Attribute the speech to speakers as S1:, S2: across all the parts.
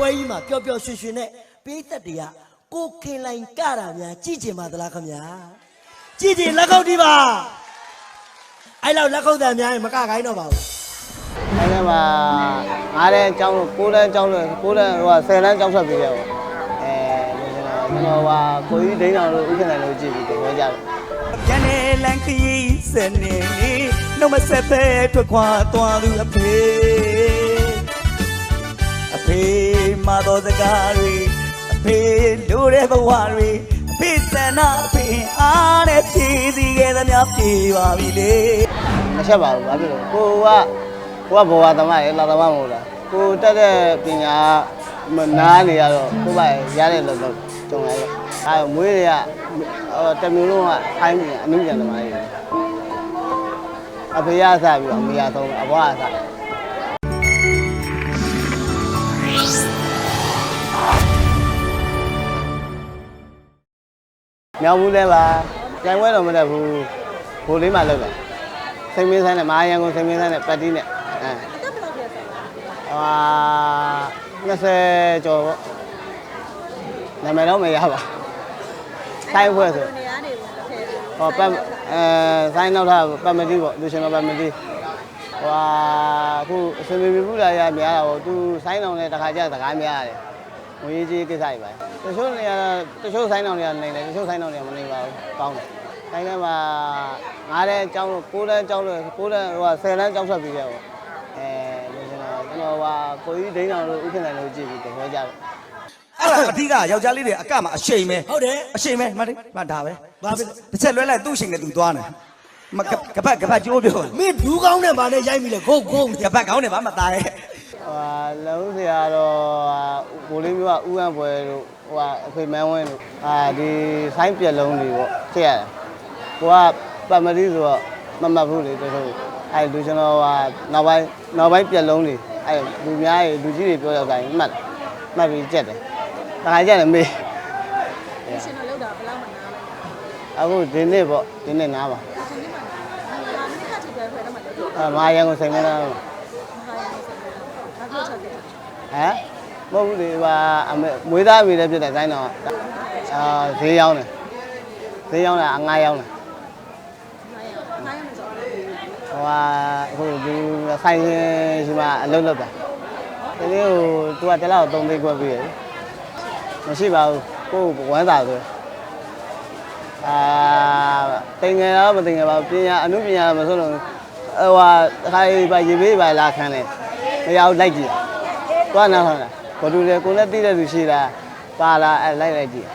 S1: ပွဲကြီးမှာပျော်ပျော်ရွှင်ရွှင်နဲ့ပေးသက်တွေကကိုခင်လိုင်ကတာများကြည့်ကျင်ပါသလားခင်ဗျာကြည့်ကျင်လက်ခုပ်တီးပါအဲ့လောက်လက်ခုပ်တန်များရင်မကခိုင်းတော့ပါဘူး
S2: အဲ့ဒီမှာငါးတန်းကျောင်းလို့ကိုးတန်းကျောင်းလို့ကိုးတန်းဟိုကဆယ်တန်းကျောင်းဆက်ပြီးခဲ့ပေါ့အဲကျွန်တော်ဟာကိုကြီးဒိန်းအောင်လို့ဥက္ကဋ္ဌလို့ကြည့်ပြီးပြောကြတယ်
S3: ရန်နေလန်ခရီးစနေလေးနှုတ်မဆက်ပဲထွက်ခွာသွားသူအဖေအ ဖေမတော်စကားတွေအဖေလိုတဲ့ဘဝတွေအဖေစန္ဒအဖေအားနဲ့ဖြည့်စည်းခဲ့သမျှပြေပါပြီလေ
S2: မချက်ပါဘူးဘာဖြစ်လို့ကိုကကိုကဘဝသမားရဲ့လာသမားမဟုတ်လားကိုတက်တဲ့ပညာမနားနေရတော့ကိုပါရတဲ့လို့တော့ကြုံရတော့အဲမွေးတွေကတမျိုးလုံးကခိုင်းနေအနုပြန်သမားတွေအဖေရဆပြီးတော့အမေရဆုံးအဘွားဆ မြောက်ဘူးလဲပါကြိုင်ဝဲတော့မတက်ဘူးဘိုးလေးမှလောက်တယ်စိတ်မင်းဆိုင်နဲ့မဟာရန်ကုန်စိတ်မင်းဆိုင်နဲ့ပတ်တီးနဲ့အဲဟာ20ကျော်ပေါ့နာမည်တော့မရပါဆိုင်ဖွဲ့ဆို
S4: နေရာနေဘူးတစ်ဖက်
S2: ဟောပတ်အဲဆိုင်နောက်ထားပတ်မတီးပေါ့လူရှင်ကပတ်မတီးဟွာအခုအစင်မီဘူးလာရများတာပေါ့သူဆိုင်အောင်နဲ့တခါကျစကားများရတယ် ငွေကြီးကိစ္စတွေပါတချို့နေရာတချို့ဆိုင်အောင်တွေကနေတယ်တချို့ဆိုင်အောင်တွေမနေပါဘူးကောင်းတယ်ဆိုင်ထဲမှာငါးတန်းကျောင်းလို့ကိုးတန်းကျောင်းလို့ကိုးတန်းဟိုကဆယ်တန်းကျောင်းဆက်ပြီးခဲ့ပေါ့အဲလူရှင်ကကျွန်တော်ဟွာကိုကြီးဒိန်းအောင်လို့ဥက္ကဋ္ဌလို့ကြည့်ပြီးပြောကြတယ်
S3: အဲ့ဒါအဓိကယောက်ျားလေးတွေအကမှာအရှိန်ပဲ
S1: ဟုတ်တယ်
S3: အရှိန်ပဲမှတ်တယ်မှတ်ဒါပဲ
S1: ဘာဖြစ်လဲ
S3: တစ်ချက်လွဲလိုက်သူ့ရှင်ကသူသွားနေမကကပတ်ကပတ်ကျိုးပြော
S1: မင်းဘူးကောင်းနဲ့ဗာနဲ့ရိုက်မိလေဂုတ်ဂုတ်
S3: ကပတ်ကောင်းတယ်ဗာမသားရဲ့
S2: ဟိုလုံးစရာတော့ဘိုးလေးမျိုးကဥအံပွဲတို့ဟိုအဖေမန်းဝင်းတို့အာဒီဆိုင်းပြက်လုံးတွေပေါ့ချက်ရတယ်ကိုကပတ်မတိဆိုတော့မမှတ်ဘူးလေတော်တော်အဲလူကျွန်တော်ဟာနောက်ပိုင်းနောက်ပိုင်းပြက်လုံးတွေအဲလူများတွေလူကြီးတွေပြောရောက်တိုင်းမှတ်မှတ်ပြီးကြက်တယ်တခါကြက်တယ်မေး
S4: ရှင်တို့လောက်တာဘယ်လောက်မှနားလဲ
S2: အခုဒီနေ့ပေါ့ဒီနေ့နားပါ
S4: ဒီနေ့မှနားလာမင်းကထိပဲဖယ်တော့မှတော့
S2: အာမာရန်ကိုစိတ်မသားဘူး
S4: မဟာရအောင်ဆက်နေတာဘာပြောချက်တယ်
S2: ဟမ်မဟုတ်ဘူးလေဟာအမေမွေးသားအမေလည်းဖြစ်တယ်ဆိုင်းတော့အာဈေးရောက်တယ်ဈေးရောက်တာအငားရောက်တယ်
S4: မဟာရအောင်မဟာရအောင်ဆိုတော့
S2: ဟိုဟာအခုဒီဆိုင်ရှင်ရှိမှအလုပ်လုပ်တာဒီနေ့ဟိုသူကတလောက်3သိန်းခွက်ပြီးရယ်မရှိပါဘူးကိုယ်ဝမ်းသာဆိုအာတင်ငယ်တော့မတင်ငယ်ပါဘူးပညာအမှုပညာမဆိုလို့ဟိုဟာတစ်ခါပါရေပေးပါလာခံတယ်မရဘူးလိုက်ကြည့် သွားနာဟုတ်လားဘယ်သူလဲကိုယ်နဲ့သိတဲ့သူရှိလားပါလားအဲလိုက်လိုက်ကြည့်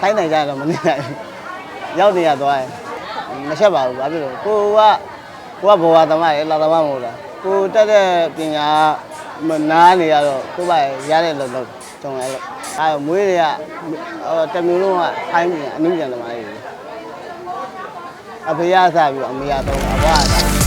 S2: ခိုင်းနိုင်ကြတော့မနေနိုင်ဘူးရောက်နေရသွားရင်မချက်ပါဘူးဘာဖြစ်လို့ကိုကကိုကဘဝသမားရဲ့လာသမားမဟုတ်လားကိုတက်တဲ့ပညာမနားနေရတော့ကိုပါရတဲ့လို့လို့ကြုံရလို့အဲမွေးတွေကတမျိုးလုံးကခိုင်းပြန်အနုပြန်သမားတွေအဖေရဆပြီးတော့အမေရတော့အဘွားက